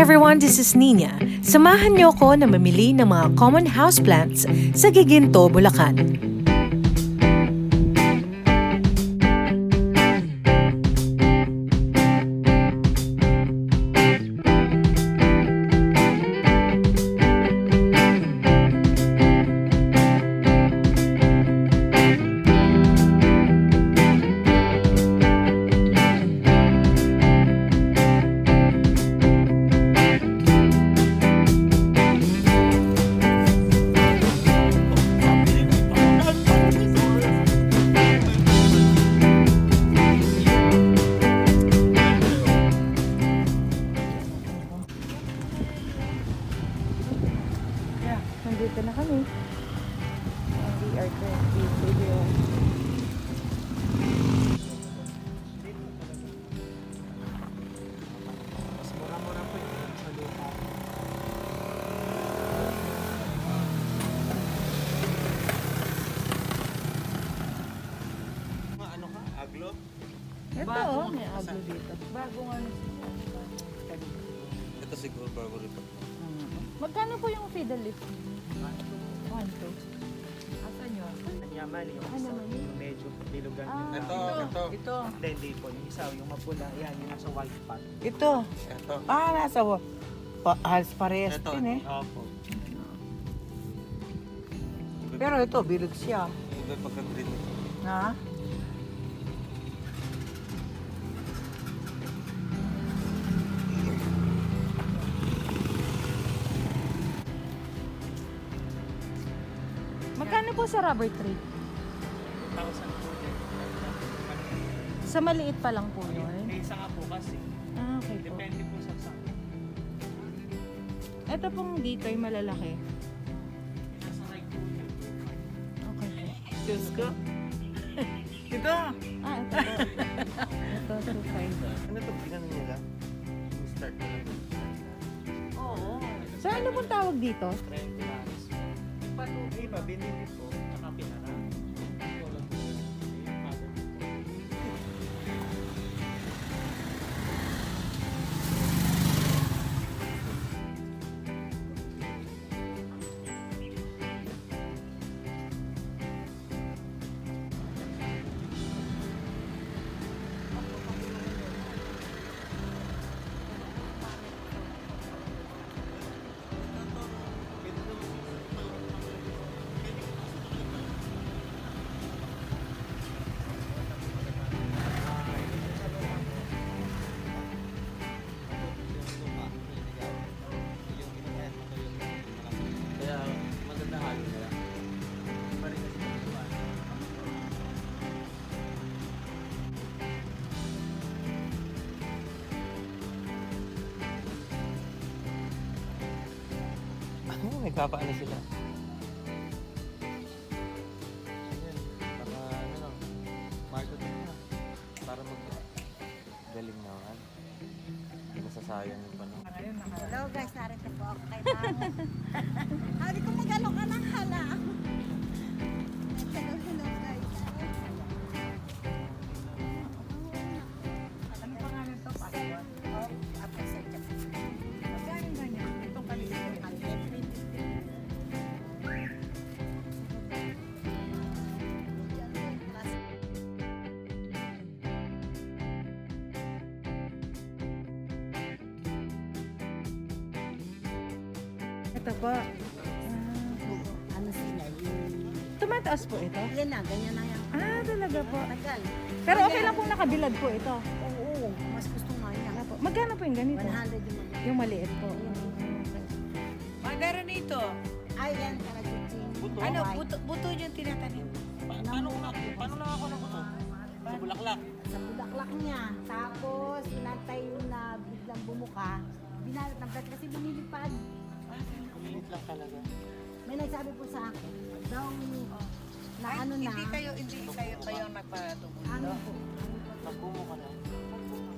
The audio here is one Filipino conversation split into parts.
everyone, this is Nina. Samahan niyo ako na mamili ng mga common houseplants sa Giginto, Bulacan. Nandito na kami. We are currently ano ka? Aglo? Ito oh, may aglo dito. Bagong ano. Ito siguro bago rin po. Magkano po yung fiddle leaf? Asan yun? Anyaman, yung Ano isa, yung medyo bilugan Ah, yung Ito, ito. Ito. Hindi, hindi po. Yung isa, yung mapula, yan, yung nasa white pot. Ito. Ito. Ah, nasa wa- pa, halos parehas Ito. din eh. Opo. Pero ito, bilog siya. Iba pagka-green. Na? Sa rubber tree? 1,000 po din. Sa maliit pa lang po May yun. isa nga po kasi. Ah, okay po. Depende po sa sa. Ito pong dito ay malalaki. Nasa right po yun. Okay po. Diyos ko. ito. Ah, ito po. ito, 2.5. Ano ito? Tingnan nila. Yung start na lang. Oo. So, ano pong tawag dito? 30 dollars. Yung iba, binili po, Ano? Nagpapaano sila? Ayan, Baka ano lang, marketing na. Para mag galing naman. Hindi masasayang yung panahon. Hello guys, narito po ako kay Mamo. Sabi ko magano ka ng hala. Ito po. Ah, Ano sila? Yung... tumataas po ito? Yan na, ganyan na yan. Ah, talaga po. Tagal. Pero okay lang kung nakabilad po ito. Oo, mas gusto nga niya. Ano po? Magkano po yung ganito? 100 yung mag- Yung maliit po. Magkano nito? Ay, yan, kalagutin. Ano, buto, buto yung tinatanim. Paano, paano lang ako ng ito? Sa bulaklak. sa bulaklak niya. Tapos, inantay yung na biglang bumuka. Binalot ng kasi bumilipad. Kuminit lang talaga. May nagsabi po sa akin, daw na ano na, Hindi kayo, hindi kayo, kayo ang nagpatubo. ano po, Nagkumo ka na.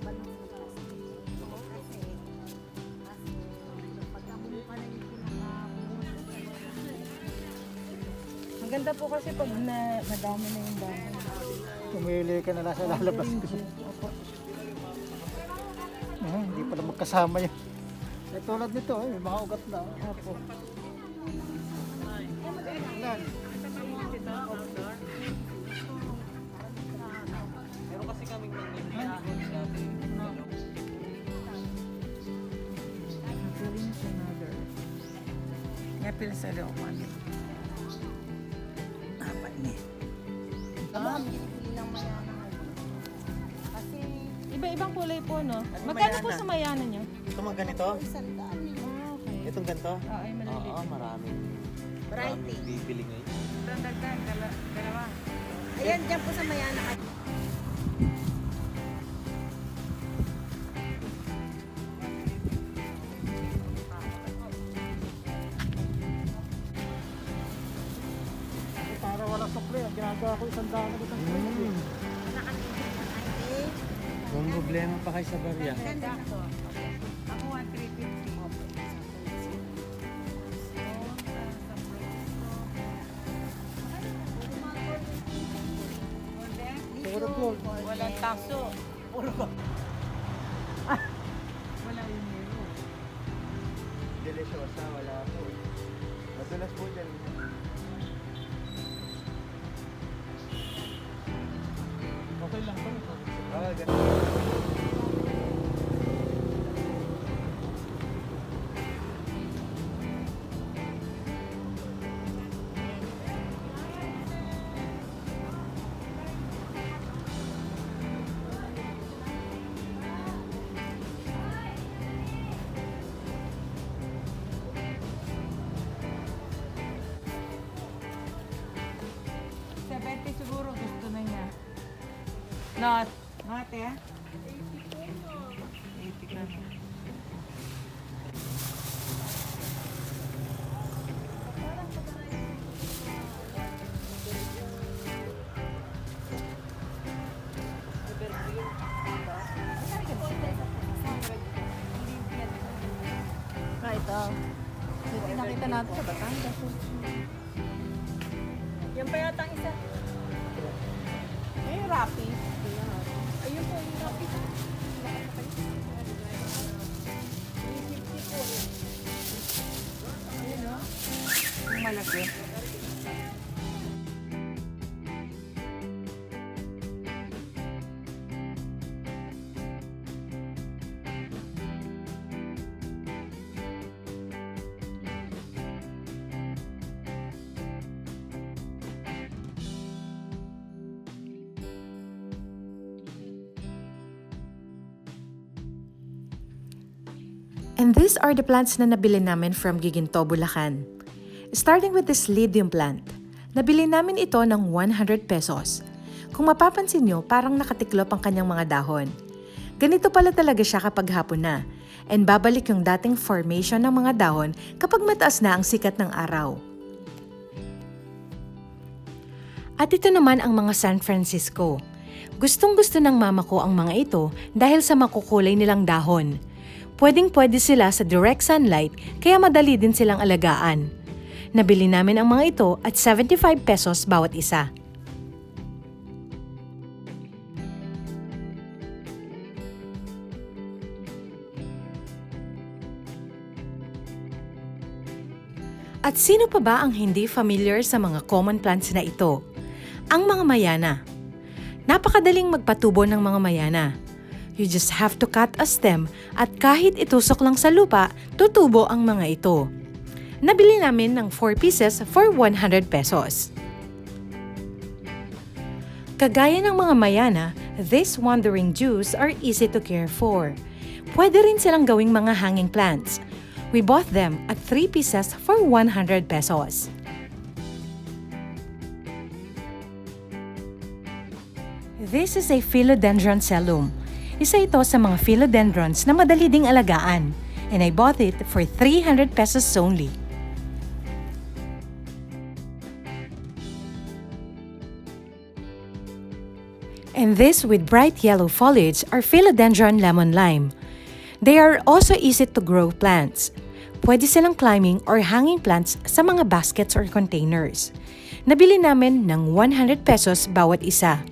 pinaka Maganda po kasi pag na, madami na yung dahon. Pumili ka na lang sa lalabas ko. Opo. Ah, hindi pala magkasama yun. Eh, tulad nito, eh, may mga ugat na. Opo. Meron kasi kaming nangyayari dati. Feeling another. Ngapil sa looban. Apat niya. Ma'am, bili ng mayana ngayon. Kasi Iba-ibang kulay po, no? Ano Magkano po sa mayana nyo? Ito mga ganito? isang. Ah, okay. Itong ganito? Oo, ay maliliit. Oo, maraming. Variety. Maraming bibili ngayon. Dagdag, dala- dalawa. Ayan, dyan po sa mayana. Eh, para wala sukli, ang ginagawa ko isang daan agad ang sukli. Kung problema pa kayo sa barya. Ako Puro gold. Walang taso. Puro ko. Wala yung hero. Deliciosa, wala po. Madalas po dyan. Okay lang to. Ah, ganito. Not. Not eh? 80 ka na. Ito. Ito pinakita natin sa Batangas. Yan pa yata ang isa. Eh, Rappi. Malaki. And these are the plants na nabili namin from Giginto, Bulacan. Starting with this Lydium plant. Nabili namin ito ng 100 pesos. Kung mapapansin nyo, parang nakatiklop ang kanyang mga dahon. Ganito pala talaga siya kapag hapon na. And babalik yung dating formation ng mga dahon kapag mataas na ang sikat ng araw. At ito naman ang mga San Francisco. Gustong gusto ng mama ko ang mga ito dahil sa makukulay nilang dahon. Pwedeng pwede sila sa direct sunlight kaya madali din silang alagaan. Nabili namin ang mga ito at 75 pesos bawat isa. At sino pa ba ang hindi familiar sa mga common plants na ito? Ang mga mayana. Napakadaling magpatubo ng mga mayana. You just have to cut a stem at kahit itusok lang sa lupa, tutubo ang mga ito. Nabili namin ng 4 pieces for 100 pesos. Kagaya ng mga mayana, these wandering Jews are easy to care for. Pwede rin silang gawing mga hanging plants. We bought them at 3 pieces for 100 pesos. This is a philodendron cellum. Isa ito sa mga philodendrons na madali ding alagaan. And I bought it for 300 pesos only. And this with bright yellow foliage are philodendron lemon lime. They are also easy to grow plants. Pwede silang climbing or hanging plants sa mga baskets or containers. Nabili namin ng 100 pesos bawat isa.